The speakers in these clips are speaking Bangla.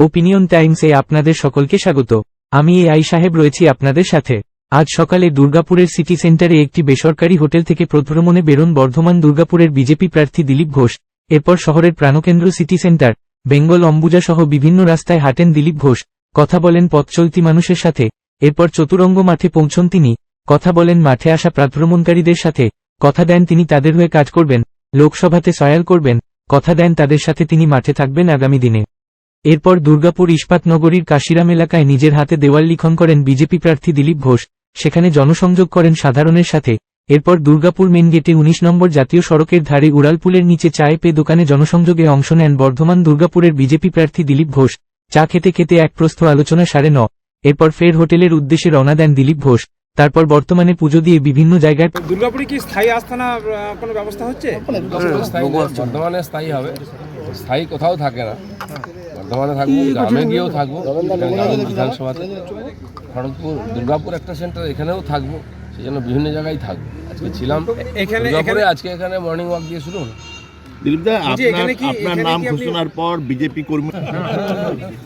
ওপিনিয়ন টাইমসে আপনাদের সকলকে স্বাগত। আমি এ আই সাহেব রয়েছি আপনাদের সাথে। আজ সকালে দুর্গাপুরের সিটি সেন্টারে একটি বেসরকারি হোটেল থেকে প্রভ্রমণে বেরোন বর্ধমান দুর্গাপুরের বিজেপি প্রার্থী দিলীপ ঘোষ। এরপর শহরের প্রাণকেন্দ্র সিটি সেন্টার, বেঙ্গল অম্বুজা সহ বিভিন্ন রাস্তায় হাঁটেন দিলীপ ঘোষ। কথা বলেন পথ চলতি মানুষের সাথে। এরপর চতুরঙ্গ মাঠে পৌঁছন তিনি। কথা বলেন মাঠে আসা প্রাভ্রমণকারীদের সাথে। কথা দেন তিনি তাদের হয়ে কাজ করবেন। লোকসভাতে সয়াল করবেন। কথা দেন তাদের সাথে তিনি মাঠে থাকবেন আগামী দিনে। এরপর দুর্গাপুর ইস্পাত নগরীর কাশিরাম এলাকায় নিজের হাতে দেওয়াল লিখন করেন বিজেপি প্রার্থী দিলীপ ঘোষ। সেখানে জনসংযোগ করেন সাধারণের সাথে। এরপর দুর্গাপুর মেন গেটে উনিশ নম্বর জাতীয় সড়কের ধারে উড়ালপুলের নিচে চায়ে পে দোকানে জনসংযোগে অংশ নেন বর্ধমান দুর্গাপুরের বিজেপি প্রার্থী দিলীপ ঘোষ। চা খেতে খেতে এক প্রস্থ আলোচনা সারে ন। এরপর ফের হোটেলের উদ্দেশ্যে রওনা দেন দিলীপ ঘোষ। তারপর বর্তমানে পুজো দিয়ে বিভিন্ন জায়গায় দুর্গাপুরে কি স্থায়ী আস্থানা কোনো ব্যবস্থা হচ্ছে? স্থায়ী বর্ধমানে স্থায়ী হবে। স্থায়ী কোথাও থাকে না। বর্ধমানে থাকব গ্রামে গিয়েও থাকব বিধানসভাতে। খড়গপুর দুর্গাপুর একটা সেন্টার এখানেও থাকব সেই জন্য বিভিন্ন জায়গায় থাকব। আজকে ছিলাম এখানে দুর্গাপুরে আজকে এখানে মর্নিং ওয়াক দিয়ে শুরু হলো। দিলীপদা আপনার এখানে আপনার নাম ঘোষণার পর বিজেপি কর্মী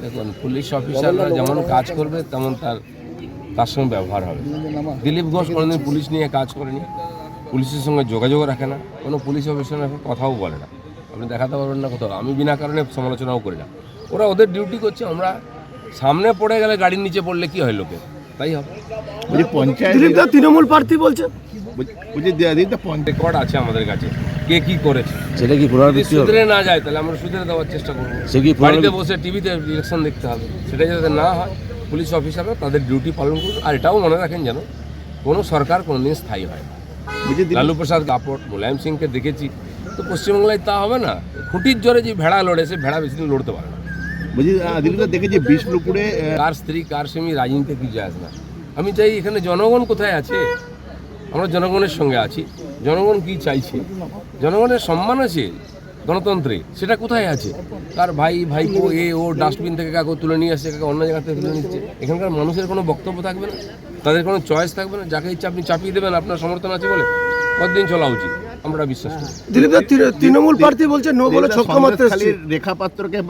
দেখুন পুলিশ অফিসাররা যেমন কাজ করবে তেমন তার তার সঙ্গে ব্যবহার হবে। দিলীপ ঘোষ কোনোদিন পুলিশ নিয়ে কাজ করেনি। পুলিশের সঙ্গে যোগাযোগ রাখে না। কোনো পুলিশ অফিসারের সঙ্গে কথাও বলে না। আপনি দেখাতে পারবেন না কোথাও। আমি বিনা কারণে সমালোচনাও করি না। ওরা ওদের ডিউটি করছে আমরা সামনে পড়ে গেলে গাড়ির নিচে পড়লে কি হয় লোকে তাই হবে। পঞ্চায়েত তৃণমূল প্রার্থী বলছে। রেকর্ড আছে আমাদের কাছে কে কি করেছে। সেটা কি যদি সুধরে না যায় তাহলে আমরা সুধরে দেওয়ার চেষ্টা করব। সে কি বাড়িতে বসে টিভিতে ইলেকশন দেখতে হবে। সেটা যাতে না হয় পুলিশ অফিসাররা তাদের ডিউটি পালন করুন আর এটাও মনে রাখেন যেন কোনো সরকার কোনোদিন স্থায়ী হয় না। লালু প্রসাদ কাপড় মুলায়ম সিংকে দেখেছি। তো পশ্চিমবাংলায় তা হবে না। খুঁটির জোরে যে ভেড়া লড়ে সে ভেড়া বেশি দিন লড়তে পারে না। বলছি দিলীপদা দেখেছি বিষ্ণুপুরে কার স্ত্রী, কার স্বামী রাজনীতিতে কি যায় আসে না। আমি চাই এখানে জনগণ কোথায় আছে? আমরা জনগণের সঙ্গে আছি। জনগণ কি চাইছে? জনগণের সম্মান আছে গণতন্ত্রে, সেটা কোথায় আছে? কার ভাই, ভাইপো, এ, ও, ডাস্টবিন থেকে কাকে তুলে নিয়ে আসছে কাকে অন্য জায়গা থেকে তুলে নিচ্ছে এখানকার মানুষের কোনো বক্তব্য থাকবে না? তাদের কোনো চয়েস থাকবে না? যাকে ইচ্ছা আপনি চাপিয়ে দেবেন, আপনার সমর্থন আছে বলে। কতদিন চলা উচিত? আমরা বিশ্বাস করি। দিলীপদা তৃণ- তৃণমূল প্রার্থী বলছে নো বলে ছক্কা মারতে রেখা পাত্রকে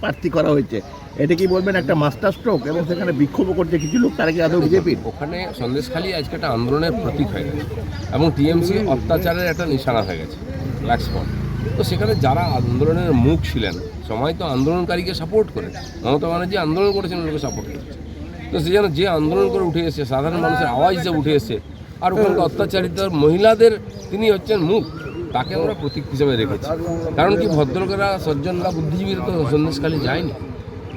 প্রার্থী করা হয়েছে। এটা কি বলবেন একটা মাস্টার স্ট্রোক এবং সেখানে বিক্ষোভ করছে কিছু লোক তারা কি আদৌ বিজেপির ওখানে সন্দেশখালী আজকে একটা আন্দোলনের প্রতীক হয়ে গেছে। এবং টিএমসি অত্যাচারের একটা নিশানা হয়ে গেছে ব্ল্যাক স্পট তো সেখানে যারা আন্দোলনের মুখ ছিলেন সময় তো আন্দোলনকারীকে সাপোর্ট করে। মমতা ব্যানার্জি আন্দোলন করেছেন লোকে সাপোর্ট করেছে। তো সে যেন যে আন্দোলন করে উঠে এসেছে সাধারণ মানুষের আওয়াজ যে উঠে এসেছে আর ওখানকার অত্যাচারিত মহিলাদের তিনি হচ্ছেন মুখ। তাকে আমরা প্রতীক হিসেবে রেখেছি কারণ কি ভদ্রলোকেরা সজ্জনরা বুদ্ধিজীবীরা তো সন্দেশখালী যায়নি।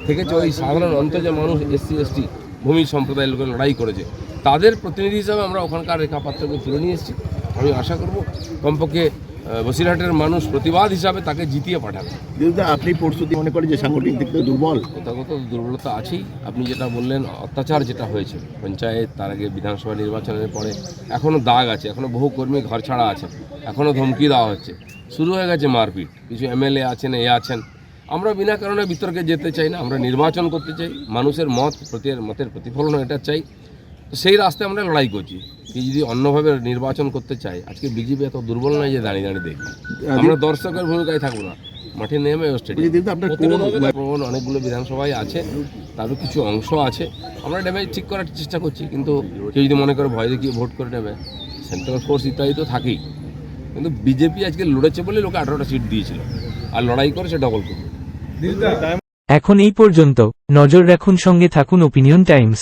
থেকেছে ওই সাধারণ অন্তর্জ মানুষ এসসি এসটি ভূমি সম্প্রদায়ের লোকের লড়াই করেছে। তাদের প্রতিনিধি হিসাবে আমরা ওখানকার রেখাপাত্রকে তুলে নিয়ে এসেছি। আমি আশা করব কমপক্ষে বসিরহাটের মানুষ প্রতিবাদ হিসাবে তাকে জিতিয়ে পাঠাবে। আপনি পরশু দিন মনে করেন যে সাংগঠনিক দিক থেকে দুর্বল? কোথাও কোথাও দুর্বলতা আছেই। আপনি যেটা বললেন অত্যাচার যেটা হয়েছে পঞ্চায়েত তার আগে বিধানসভা নির্বাচনের পরে এখনও দাগ আছে এখনও বহু কর্মী ঘর ছাড়া আছে এখনও ধমকি দেওয়া হচ্ছে। শুরু হয়ে গেছে মারপিট কিছু এমএলএ আছেন এ আছেন। আমরা বিনা কারণে বিতর্কে যেতে চাই না আমরা নির্বাচন করতে চাই মানুষের মত প্রতি মতের প্রতিফলন এটা চাই। সেই রাস্তায় আমরা লড়াই করছি। কি যদি অন্যভাবে নির্বাচন করতে চাই আজকে বিজেপি এত দুর্বল নয় যে দাঁড়িয়ে দাঁড়িয়ে দেখি আমরা দর্শকের ভূমিকায় থাকব না। মাঠে নেমে প্রবণ অনেকগুলো বিধানসভায় আছে তারও কিছু অংশ আছে। আমরা ড্যামেজ ঠিক করার চেষ্টা করছি কিন্তু কেউ যদি মনে করে ভয় দেখিয়ে ভোট করে নেবে সেন্ট্রাল ফোর্স ইত্যাদি তো থাকেই। কিন্তু বিজেপি আজকে লড়েছে বলে লোকে আঠারোটা সিট দিয়েছিল। আর লড়াই করে সে ডবল করবে এখন এই পর্যন্ত। নজর রাখুন সঙ্গে থাকুন ওপিনিয়ন টাইমস